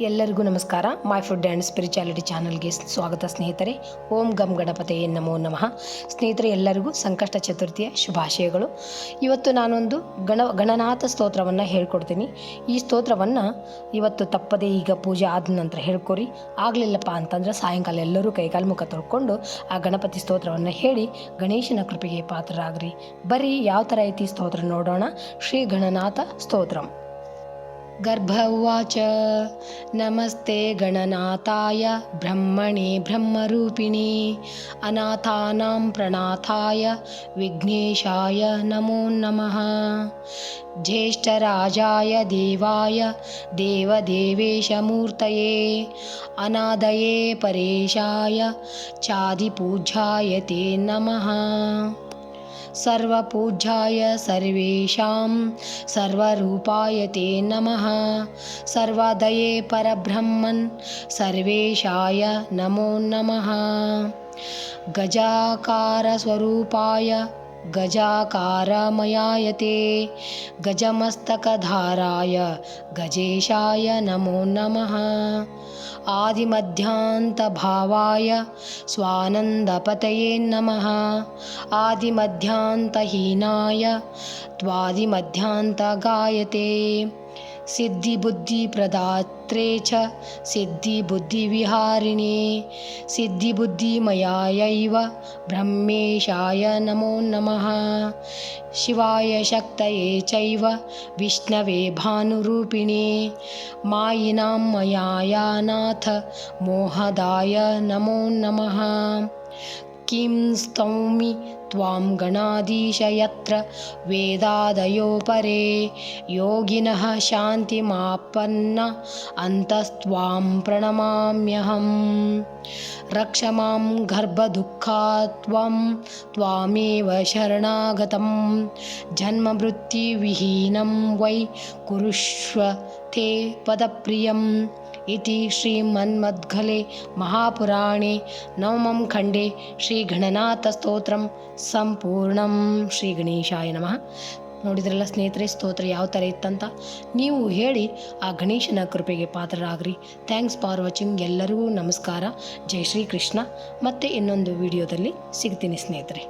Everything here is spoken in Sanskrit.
ಎಲ್ಲರಿಗೂ ನಮಸ್ಕಾರ. ಮೈ ಫುಡ್ ಆ್ಯಂಡ್ ಸ್ಪಿರಿಚುಯಾಲಿಟಿ ಚಾನಲ್ಗೆ ಸ್ವಾಗತ ಸ್ನೇಹಿತರೆ. ಓಂ ಗಮ್ ಗಣಪತಿಯೇ ನಮೋ ನಮಃ. ಸ್ನೇಹಿತರೆ, ಎಲ್ಲರಿಗೂ ಸಂಕಷ್ಟ ಚತುರ್ಥಿಯ ಶುಭಾಶಯಗಳು. ಇವತ್ತು ನಾನೊಂದು ಗಣ, ಗಣನಾಥ ಸ್ತೋತ್ರವನ್ನು ಹೇಳ್ಕೊಡ್ತೀನಿ. ಈ ಸ್ತೋತ್ರವನ್ನು ಇವತ್ತು ತಪ್ಪದೇ ಈಗ ಪೂಜೆ ಆದ ನಂತರ ಹೇಳ್ಕೊರಿ. ಆಗಲಿಲ್ಲಪ್ಪ ಅಂತಂದ್ರೆ ಸಾಯಂಕಾಲ ಎಲ್ಲರೂ ಕೈಕಾಲು ಮುಖ ತೊಳ್ಕೊಂಡು ಆ ಗಣಪತಿ ಸ್ತೋತ್ರವನ್ನು ಹೇಳಿ ಗಣೇಶನ ಕೃಪೆಗೆ ಪಾತ್ರರಾಗ್ರಿ. ಬರೀ ಯಾವ ಥರ ಐತಿ ಸ್ತೋತ್ರ ನೋಡೋಣ. ಶ್ರೀ ಗಣನಾಥ ಸ್ತೋತ್ರಂ. गर्भ उवाच। नमस्ते गणनाथाय ब्रह्मणे ब्रह्मरूपिणे। अनाथानां प्रणाथाय विघ्नेशाय नमो नमः। ज्येष्ठराजाय देवाय देवदेवेशमूर्तये। अनादये परेशाय चादिपूज्याय ते नमः सर्वपूज्याय सर्वेषां सर्वरूपाय ते नमः। सर्वादये परब्रह्मन् सर्वेशाय नमो नमः। गजाकारस्वरूपाय गजाकारमयाय ते गजमस्तकधाराय गजेशाय नमो नमः। आदिमध्यान्तभावाय स्वानन्दपतये नमः। आदिमध्यान्तहीनाय त्वादिमध्यान्तगायते सिद्धिबुद्धिप्रदात्रे च सिद्धिबुद्धिविहारिणे सिद्धिबुद्धिमयायैव ब्रह्मेशाय नमो नमः। शिवाय शक्तये चैव विष्णवे भानुरूपिणे। मायिनां मयायानाथ मोहदाय नमो नमः किं स्तौमि त्वां गणाधीश यत्र? वेदादयो परे। योगिनः शान्तिमापन्न। अन्तस्त्वां प्रणमाम्यहम् रक्ष मां गर्भदुःखात् त्वं त्वामेव शरणागतं। जन्मवृत्तिविहीनं वै कुरुष्व ते पदप्रियम् इति श्रीमन्मद्गले महापुराणे नवमं खण्डे ಶ್ರೀಗಣನಾಥಸ್ತೋತ್ರಂ ಸಂಪೂರ್ಣಂ ಶ್ರೀ ಗಣೇಶಾಯ ನಮಃ ನೋಡಿದ್ರಲ್ಲ ಸ್ನೇಹಿತರೆ ಸ್ತೋತ್ರ ಯಾವ ಥರ ಇತ್ತಂತ ನೀವು ಹೇಳಿ ಆ ಗಣೇಶನ ಕೃಪೆಗೆ ಪಾತ್ರರಾಗ್ರಿ ಥ್ಯಾಂಕ್ಸ್ ಫಾರ್ ವಾಚಿಂಗ್ ಎಲ್ಲರಿಗೂ ನಮಸ್ಕಾರ ಜೈ ಶ್ರೀ ಕೃಷ್ಣ ಮತ್ತೆ ಇನ್ನೊಂದು ವಿಡಿಯೋದಲ್ಲಿ ಸಿಗ್ತೀನಿ ಸ್ನೇಹಿತರೆ